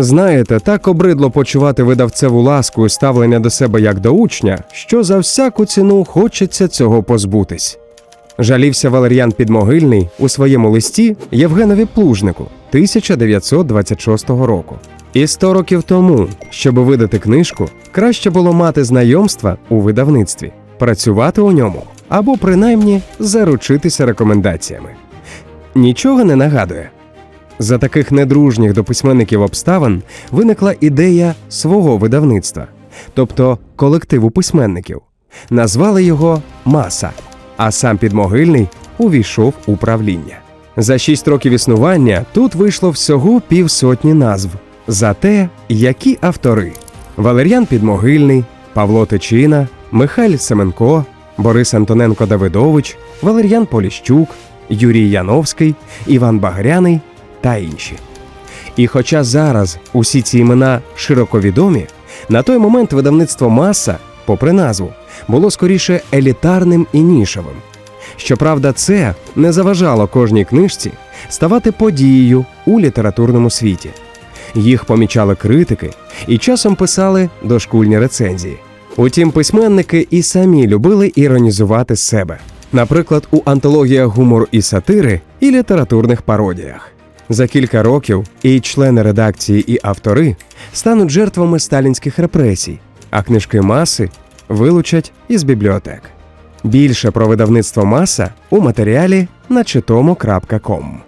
Знаєте, так обридло почувати видавцеву ласку і ставлення до себе як до учня, що за всяку ціну хочеться цього позбутись. Жалівся Валер'ян Підмогильний у своєму листі Євгенові Плужнику 1926 року. І сто років тому, щоб видати книжку, краще було мати знайомства у видавництві, працювати у ньому або принаймні заручитися рекомендаціями. Нічого не нагадує. За таких недружніх до письменників обставин виникла ідея свого видавництва, тобто колективу письменників. Назвали його Маса, а сам підмогильний увійшов у правління. За шість років існування тут вийшло всього півсотні назв. За те, які автори: Валер'ян Підмогильний, Павло Тичина, Михайль Семенко, Борис Антоненко Давидович, Валер'ян Поліщук, Юрій Яновський, Іван Багряний та інші. І хоча зараз усі ці імена широко відомі, на той момент видавництво Маса, попри назву, було скоріше елітарним і нішевим. Щоправда, це не заважало кожній книжці ставати подією у літературному світі. Їх помічали критики і часом писали дошкульні рецензії. Утім, письменники і самі любили іронізувати себе, наприклад, у антологіях гумору і сатири і літературних пародіях. За кілька років і члени редакції, і автори стануть жертвами сталінських репресій, а книжки маси вилучать із бібліотек. Більше про видавництво маса у матеріалі на читомо.ком.